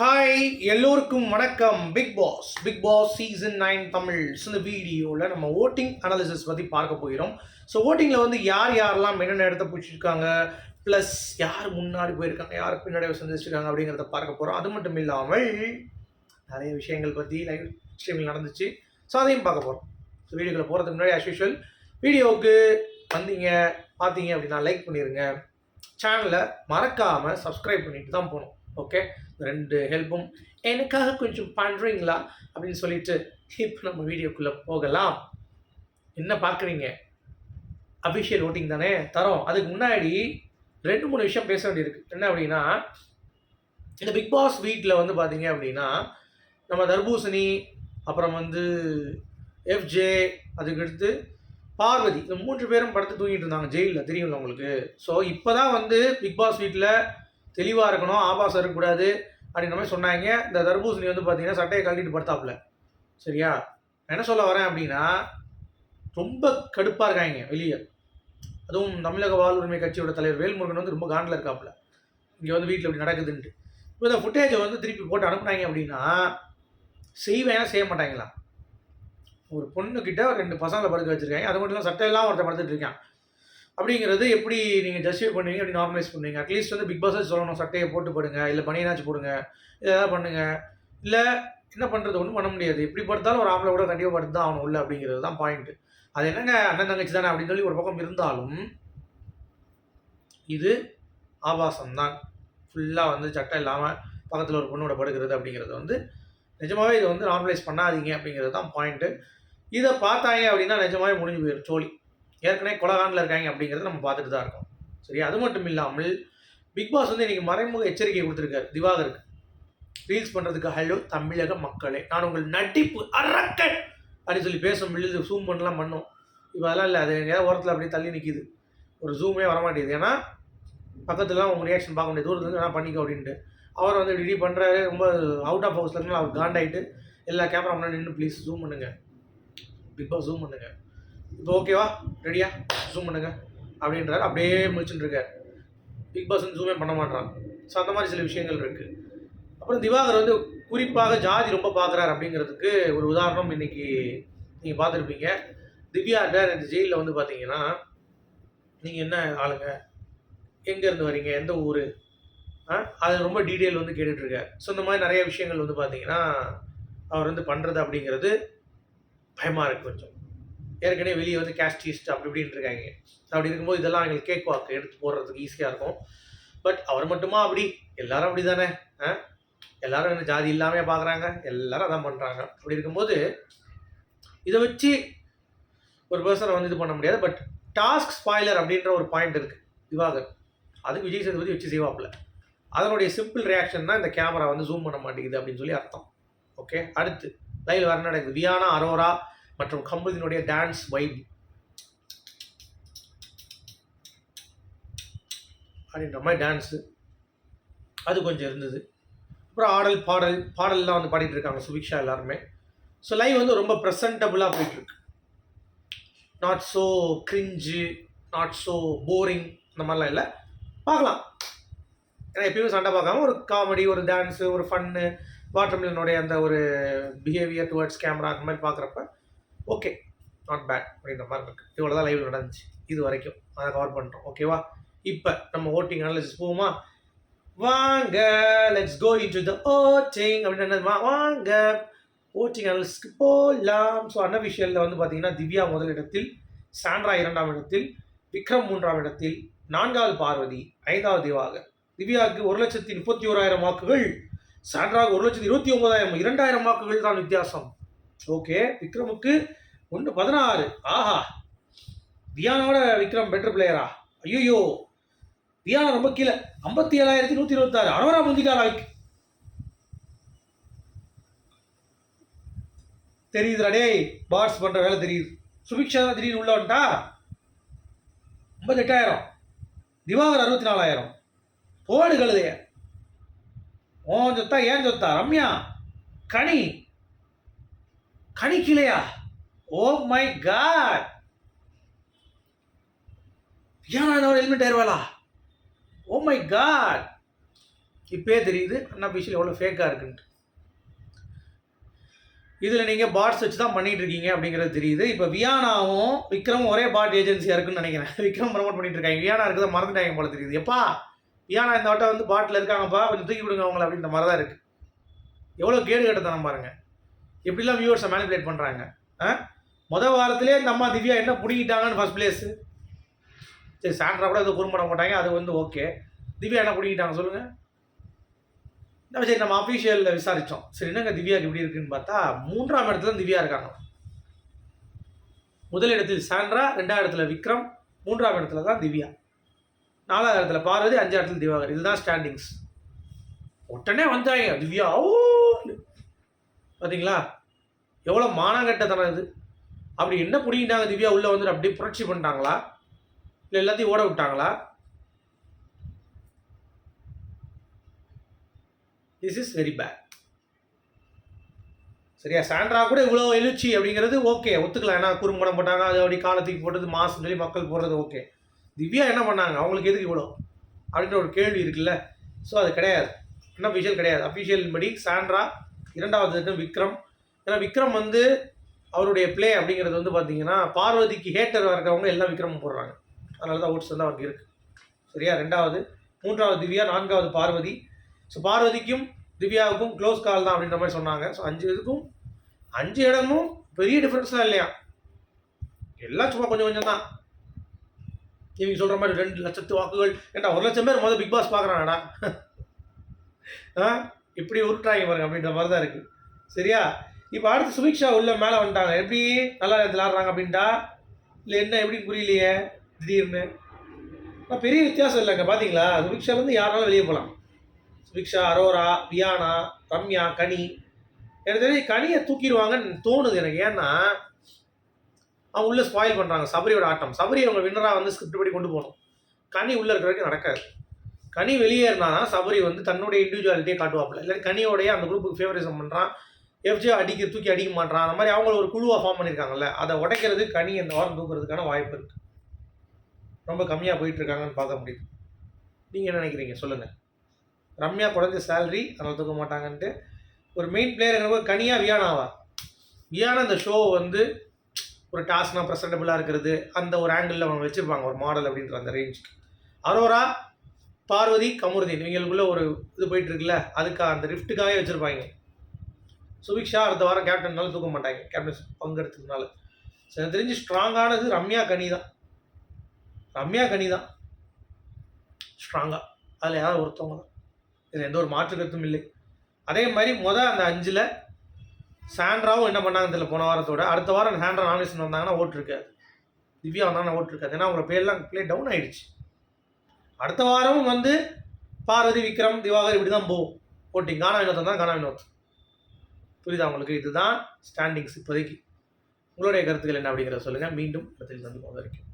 Hi எல்லோருக்கும் வணக்கம். Bigg Boss Bigg Boss season nine Tamils இந்த வீடியோவில் நம்ம ஓட்டிங் அனாலிசிஸ் பற்றி பார்க்க போகிறோம். ஸோ ஓட்டிங்கில் வந்து யார் யாரெல்லாம் என்னென்ன இடத்த பிடிச்சிருக்காங்க ப்ளஸ் யார் முன்னாடி போயிருக்காங்க யார் பின்னாடி சந்திச்சிருக்காங்க அப்படிங்கிறத பார்க்க போகிறோம் அது மட்டும் இல்லாமல் நிறைய விஷயங்கள் பற்றி லைவ் ஸ்ட்ரீமில் நடந்துச்சு. ஸோ அதையும் பார்க்க போகிறோம் ஸோ வீடியோக்குள்ள போகிறதுக்கு முன்னாடி ஆஸ் யூஷுவல் வீடியோவுக்கு வந்தீங்க பார்த்தீங்க அப்படின்னா லைக் பண்ணிடுங்க சேனலை மறக்காமல் சப்ஸ்கிரைப் பண்ணிட்டு தான் போகணும். ஓகே ரெண்டு ஹெல்ப்பும் எனக்காக கொஞ்சம் பண்ணுறீங்களா அப்படின்னு சொல்லிட்டு இப்போ நம்ம வீடியோக்குள்ளே போகலாம். என்ன பார்க்குறீங்க? அஃபிஷியல் ஓட்டிங் தானே? தரோம். அதுக்கு முன்னாடி ரெண்டு மூணு விஷயம் பேச வேண்டியிருக்கு. என்ன அப்படின்னா இந்த பிக் பாஸ் வீட்டில் வந்து பார்த்தீங்க அப்படின்னா நம்ம தர்பூசணி அப்புறம் வந்து எஃப்ஜே அதுக்கடுத்து பார்வதி. இந்த மூன்று பேரும் படுத்து தூங்கிட்டு இருந்தாங்க. ஜெயிலில். தெரியும்ல உங்களுக்கு? ஸோ இப்போ தான் வந்து பிக் பாஸ் வீட்டில் தெளிவாக இருக்கணும் ஆபாசம் இருக்கக்கூடாது அப்படின்ற மாதிரி சொன்னாங்க. இந்த தர்பூசணி வந்து பார்த்தீங்கன்னா சட்டையை கழட்டிட்டு படுத்தாப்புல. சரியா? என்ன சொல்ல வரேன் அப்படின்னா ரொம்ப கடுப்பாக இருக்காங்க வெளியே. அதுவும் தமிழக வாழ்வுரிமை கட்சியோட தலைவர் வேல்முருகன் வந்து ரொம்ப காண்டில் இருக்காப்புல. இங்கே வந்து வீட்டில் இப்படி நடக்குதுன்ட்டு. இப்போ இந்த ஃபுட்டேஜை வந்து திருப்பி போட்டு அனுப்புனாங்க அப்படின்னா செய்வேனா செய்ய மாட்டாங்களா ஒரு பொண்ணுக்கிட்ட ஒரு ரெண்டு பசங்களை படுக்க வச்சுருக்காங்க. அது மட்டும் இல்லாமல் சட்டையெல்லாம் ஒருத்தன் படுத்துட்டு இருக்கான். அப்படிங்கிறது எப்படி நீங்கள் ஜஸ்டிஃபை பண்ணுவீங்க? எப்படி நார்மலைஸ் பண்ணுவீங்க? அட்லீஸ்ட் வந்து பிக் பாஸே சொல்லணும் சட்டையை போட்டு போடுங்க இல்லை பனியனாச்சு போடுங்க இல்லை எதாவது பண்ணுங்க. இல்லை என்ன பண்ணுறது ஒன்றும் பண்ண முடியாது. எப்படி படுத்தாலும் ஒரு ஆம்பளை கூட கண்டிப்பாக படுத்து தான் ஆகணும் உள்ள அப்படிங்கிறது தான் பாயிண்ட் அது என்னங்க? அண்ணன் தங்கச்சி தானே அப்படின்னு சொல்லி ஒரு பக்கம் இருந்தாலும் இது ஆபாசம் தான் ஃபுல்லாக வந்து சட்டை இல்லாமல் பக்கத்தில் ஒரு பொண்ணோட படுக்கிறது அப்படிங்கிறது வந்து நிஜமாகவே இதை வந்து நார்மலைஸ் பண்ணாதீங்க அப்படிங்கிறது தான் பாயிண்ட்டு இதை பார்த்தாங்க அப்படின்னா நிஜமாகவே முடிஞ்சு போயிடும். சோழி. ஏற்கனவே கொலகானில் இருக்காங்க அப்படிங்கிறத நம்ம பார்த்துட்டு தான் இருக்கோம். சரி அது மட்டும் இல்லாமல் பிக் பாஸ் வந்து இன்றைக்கி மறைமுக எச்சரிக்கை கொடுத்துருக்காரு. திவாகருக்கு. ரீல்ஸ் பண்ணுறதுக்கு ஹலோ தமிழக மக்களே நான் உங்கள் நடிப்பு அரக்கன் அப்படின்னு சொல்லி பேசும் பொழுது ஜூம் பண்ணலாம் பண்ணோம். இப்போ அதெல்லாம் இல்லை அது எங்கேயாவது ஓரத்தில் அப்படியே தள்ளி நிற்கிது ஒரு ஜூமே வரமாட்டேங்குது ஏன்னா பக்கத்துலலாம் உங்கள் ரியாக்ஷன் பார்க்க முடியாது. தூரத்துல இருந்து பண்ணிக்க அப்படின்ட்டு. அவர் வந்து இப்படி பண்ணுறாரு ரொம்ப அவுட் ஆஃப் ஹவுஸ்ல இருந்து அவர் காண்டாயிட்டு எல்லா கேமரா முன்னாடி நின்று ப்ளீஸ் ஜூம் பண்ணுங்கள் பிக் பாஸ் ஜூம் பண்ணுங்கள் இப்போ ஓகேவா ரெடியா ஜூம் பண்ணுங்க. அப்படின்றார். அப்படியே முடிச்சுட்டு இருக்கார். பிக் பாஸ் வந்து ஜூமே பண்ண மாட்டான் ஸோ அந்த மாதிரி சில விஷயங்கள் இருக்குது அப்புறம் திவாகர் வந்து குறிப்பாக ஜாதி ரொம்ப பார்க்குறாரு அப்படிங்கிறதுக்கு ஒரு உதாரணம் இன்னைக்கு நீங்கள் பார்த்துருப்பீங்க. திவ்யாட்ட இந்த ஜெயிலில் வந்து பார்த்தீங்கன்னா நீங்கள் என்ன ஆளுங்க? எங்கேருந்து வரீங்க எந்த ஊர்? ஆ? அது ரொம்ப டீட்டெயில் வந்து கேட்டுட்ருக்கார் ஸோ இந்த மாதிரி நிறைய விஷயங்கள் வந்து பார்த்தீங்கன்னா அவர் வந்து பண்ணுறது அப்படிங்கிறது பயமாக இருக்குது கொஞ்சம். ஏற்கனவே வெளியே வந்து கேஸ்டிஸ்ட் அப்படி இப்படின்னு இருக்காங்க. அப்படி இருக்கும்போது இதெல்லாம் எங்களுக்கு கேக் வாக்கு எடுத்து போடுறதுக்கு ஈஸியாக இருக்கும். பட் அவர் மட்டுமா அப்படி? எல்லாரும் அப்படி தானே ஆ? எல்லாரும் என்ன ஜாதி இல்லாமல் பார்க்குறாங்க எல்லாரும் அதான் பண்ணுறாங்க அப்படி இருக்கும்போது இதை வச்சு ஒரு பர்சனை வந்து இது பண்ண முடியாது. பட் டாஸ்க் ஸ்பாய்லர் அப்படின்ற ஒரு பாயிண்ட் இருக்குது திவாகர். அதுக்கு விஜய் சேதுபதி வச்சு செய்வாப்புல. அதனுடைய சிம்பிள் ரியாக்ஷன் தான் இந்த கேமரா வந்து ஜூம் பண்ண மாட்டேங்குது அப்படின்னு சொல்லி அர்த்தம். ஓகே அடுத்து லைவ் வர நடக்குது. வியானா அரோரா மற்றும் கம்பதினுடைய டான்ஸ் வைப் அப்படின்ற மாதிரி டான்ஸு அது கொஞ்சம் இருந்தது. அப்புறம் ஆடல் பாடல் பாடல்லாம் வந்து பாடிட்டு இருக்காங்க சுபிக்ஷா எல்லாருமே. ஸோ லைவ் வந்து ரொம்ப ப்ரெசன்டபுளாக போயிட்டுருக்கு. Not so cringe not so boring இந்த மாதிரிலாம் இல்லை. பார்க்கலாம். ஏன்னா எப்பயுமே சண்டை பார்க்காம ஒரு காமெடி ஒரு டான்ஸு ஒரு ஃபன்னு வாட்டர்மிலனுடைய அந்த ஒரு பிஹேவியர் டுவர்ட்ஸ் கேமரா அந்த மாதிரி பார்க்குறப்ப ஓகே நாட் பேட் அப்படின்ற மாதிரி இருக்குது இவ்வளோ தான் லைவ் நடந்துச்சு. இது வரைக்கும் அதை கவர் பண்ணுறோம் ஓகேவா இப்போ நம்ம ஓட்டிங் அனாலிசிஸ் போவோமா? வாங்க let's go into the voting அப்படின்னு என்னதுமா வாங்க ஓட்டிங் அனாலிசிஸ்க்கு போகலாம் ஸோ அன்னவிஷியலில் வந்து பார்த்தீங்கன்னா திவ்யா முதல் இடத்தில் சாண்ட்ரா இரண்டாம் இடத்தில் விக்ரம் மூன்றாம் இடத்தில் நான்காவது பார்வதி ஐந்தாவது திவாகர். திவ்யாவுக்கு ஒரு லட்சத்தி முப்பத்தி ஓராயிரம் வாக்குகள் சாண்ட்ராவுக்கு ஒரு லட்சத்தி இருபத்தி ஒன்பதாயிரம் இரண்டாயிரம் வாக்குகள் தான் வித்தியாசம். ஓகே விக்ரமுக்கு ஒன்று பதினாறு. ஆஹா தியானோட விக்ரம் பெட்டர் பிளேயரா ஐயோ தியானா ரொம்ப கீழே. ஐம்பத்தி ஏழாயிரத்தி நூற்றி இருபத்தாறு. அரோரா முந்திட்டாரா தெரியுதுடா டேய் பாட்ஸ் பண்ணுற வேலை தெரியுது. சுபிக்ஷா தான் திடீர்னு உள்ள வந்துட்டா? ஐம்பத்தெட்டாயிரம். திவாகர் அறுபத்தி நாலாயிரம் போடு கழுதைய. ஓன் சொத்தா ஏன் சொத்தா? ரம்யா கனி. கணிக்கலையா? ஓ மை காட் ஏன் ஹெல்மெட் ஏறுவாளா? ஓ மை காட் இப்பயே தெரியுது அண்ணா அன்அஃபிஷியல் எவ்வளோ ஃபேக்காக இருக்குன்ட்டு. இதில் நீங்கள் பாட்ஸ் வச்சு தான் பண்ணிகிட்டு இருக்கீங்க அப்படிங்கிறது தெரியுது. இப்போ வியானாவும் விக்ரமும் ஒரே பாட் ஏஜென்சியாக இருக்குன்னு நினைக்கிறேன். விக்ரம் ப்ரமோட் பண்ணிட்டு இருக்காங்க. வியானா இருக்கிறத மறந்துட்டாங்க போல தெரியுது. எப்பா வியானா இந்த வட்டம் வந்து பாட்டில் இருக்காங்கப்பா கொஞ்சம் தூக்கி விடுங்க அவங்கள அப்படின்ற மாதிரி தான் இருக்குது எவ்வளோ கேடு கட்டத்தனம் பாருங்கள் எப்படிலாம் வியூவர்ஸை மேனிபுலேட் பண்ணுறாங்க ஆ? மொதல் வாரத்திலே இந்த அம்மா திவ்யா என்ன பிடிக்கிட்டாங்கன்னு ஃபஸ்ட் பிளேஸு சரி சாண்ட்ரா கூட ஏதோ குறும்பட மாட்டாங்க அது வந்து ஓகே திவ்யா என்ன பிடிக்கிட்டாங்க சொல்லுங்கள் நம்ம சரி நம்ம அஃபீஷியலில் விசாரித்தோம் சரி என்னங்க திவ்யாக்கு எப்படி இருக்குன்னு பார்த்தா மூன்றாம் இடத்துல திவ்யா இருக்காங்க. முதல் இடத்தில் சாண்ட்ரா ரெண்டாவது இடத்துல விக்ரம் மூன்றாம் இடத்துல தான் திவ்யா. நாலாவது இடத்துல பார்வதி அஞ்சாவது இடத்துல திவாகர். இதுதான் ஸ்டாண்டிங்ஸ் உடனே வந்தாங்க. திவ்யா ஓ பார்த்தீங்களா எவ்வளோ மானங்கட்டத்தனம் இது அப்படி என்ன பிடிக்கிட்டாங்க திவ்யா உள்ளே வந்துட்டு அப்படியே புரட்சி பண்ணிட்டாங்களா? இல்லை எல்லாத்தையும் ஓட விட்டாங்களா? திஸ் இஸ் வெரி பேட் சரியா? சாண்ட்ரா கூட இவ்வளோ எழுச்சி அப்படிங்கிறது ஓகே ஒத்துக்கலாம். ஏன்னா குறும்படம் போட்டாங்க அது அப்படி காலத்துக்கு போட்டது மாசம் சொல்லி மக்கள் போடுறது ஓகே திவ்யா என்ன பண்ணாங்க? அவங்களுக்கு எதுக்கு இவ்வளோ அப்படின்ற ஒரு கேள்வி இருக்குல்ல. ஸோ அது கிடையாது. இன்னும் அஃபிஷியல் கிடையாது. அஃபிஷியல் படி சாண்ட்ரா இரண்டாவது இருக்கு விக்ரம். ஏன்னா விக்ரம் வந்து அவருடைய பிளே அப்படிங்கிறது வந்து பார்த்தீங்கன்னா பார்வதிக்கு ஹேட்டர் இருக்கிறவங்க எல்லாம் விக்ரம் போடுறாங்க. அதனால தான் ஓட்ஸ் வந்து அவருக்கு இருக்குது சரியா? ரெண்டாவது. மூன்றாவது திவ்யா நான்காவது பார்வதி. ஸோ பார்வதிக்கும் திவ்யாவுக்கும் க்ளோஸ் கால் தான் அப்படின்ற மாதிரி சொன்னாங்க. ஸோ அஞ்சு இதுக்கும் அஞ்சு இடமும் பெரிய டிஃப்ரென்ஸ்லாம் இல்லையா? எல்லாம் சும்மா கொஞ்சம் கொஞ்சம் தான். இவங்க சொல்கிற மாதிரி ரெண்டு லட்சத்து வாக்குகள். ஏன்டா ஒரு லட்சம் பேர் முதல் பிக் பாஸ் பார்க்குறாங்கடா ஆ? இப்படி உருட்டாங்க பாருங்க அப்படின்ற மாதிரி தான் இருக்குது சரியா? இப்போ அடுத்து சுபிக்ஷா உள்ள மேலே வந்துட்டாங்க. எப்படி நல்லா இடத்துல ஆடுறாங்க அப்படின்ட்டா இல்லை என்ன எப்படி புரியலையே? திடீர்னு. ஆனால் பெரிய வித்தியாசம் இல்லைங்க பார்த்தீங்களா சுபிக்ஷாலேருந்து யாராலும் வெளியே போகலாம் சுபிக்ஷா அரோரா வியானா ரம்யா கனி. எனக்கு தெரிஞ்சு கனியை தூக்கிடுவாங்கன்னு தோணுது எனக்கு. ஏன்னா அவங்க உள்ளே ஸ்பாயில் பண்ணுறாங்க சபரியோட ஆட்டம். சபரி அவங்க வின்னராக வந்து ஸ்கிரிப்ட் படி கொண்டு போகணும். கனி உள்ளே இருக்கிற வரைக்கும் நடக்காது. கனி வெளியேறினா தான் சபரி வந்து தன்னுடைய இண்டிவிஜுவாலிட்டியை காட்டுவாப்பில். இல்லை கனியோடைய அந்த குரூப்புக்கு ஃபேவரிசம் பண்ணுறான் எஃப்ஜே அடிக்க தூக்கி அடிக்க மாட்டான் அந்த மாதிரி அவங்கள ஒரு குழுவாக ஃபார்ம் பண்ணியிருக்காங்கல்ல அதை உடைக்கிறது கனி இந்த வாரம் தூக்குறதுக்கான வாய்ப்பு இருக்குது ரொம்ப கம்மியாக போயிட்டு இருக்காங்கன்னு பார்க்க முடியுது. நீங்கள் என்ன நினைக்கிறீங்க? சொல்லுங்கள் ரம்யா குறைஞ்ச சேலரி அதனால் தூக்க மாட்டாங்கன்ட்டு. ஒரு மெயின் பிளேயருங்கிறப்ப கனியாக வியானாவா? வியானா இந்த ஷோ வந்து ஒரு டாஸ்க்னா ப்ரெசன்டபுளாக இருக்கிறது. அந்த ஒரு ஆங்கிளில் அவங்க வச்சுருப்பாங்க ஒரு மாடல் அப்படின்ற அந்த ரேஞ்சுக்கு அரோரா பார்வதி கமருதீன் இவங்களுக்குள்ள ஒரு இது போயிட்டு இருக்குல்ல அதுக்கு அந்த ரிஃப்ட்டுக்காகவே வச்சுருப்பாங்க. சுபிக்ஷா அடுத்த வாரம் கேப்டன்னால தூக்க மாட்டாங்க. கேப்டன் பங்கெடுத்ததுனால ஸோ எனக்கு தெரிஞ்சு ஸ்ட்ராங்கானது ரம்யா கனி தான். ரம்யா கனி தான். ஸ்ட்ராங்காக அதில் யாராவது ஒருத்தவங்க தான். இதில் எந்த ஒரு மாற்று கருத்தும் இல்லை. அதே மாதிரி மொதல் அந்த அஞ்சில் சாண்ட்ராவும் என்ன பண்ணாங்க தெரியல போன வாரத்தோட. அடுத்த வாரம் அந்த சாண்ட்ரா நாமினேஷன் வந்தாங்கன்னா ஓட்டு இருக்காது. திவ்யா வந்தாங்கன்னா ஓட்டு இருக்காது. ஏன்னா அவங்க பேர்லாம் பிளே டவுன் ஆயிடுச்சு. அடுத்த வாரமும் வந்து பார்வதி விக்ரம் திவாகர் இப்படி தான் போகும். போட்டிங் கானா வினோத்தம் தான் கானா வினோத். புரியுதா உங்களுக்கு? இதுதான் ஸ்டாண்டிங்ஸ் இப்போதைக்கு. உங்களுடைய கருத்துக்கள் என்ன அப்படிங்கிறத சொல்லுங்கள் மீண்டும் இடத்தில் சந்திப்போம். வரைக்கும்.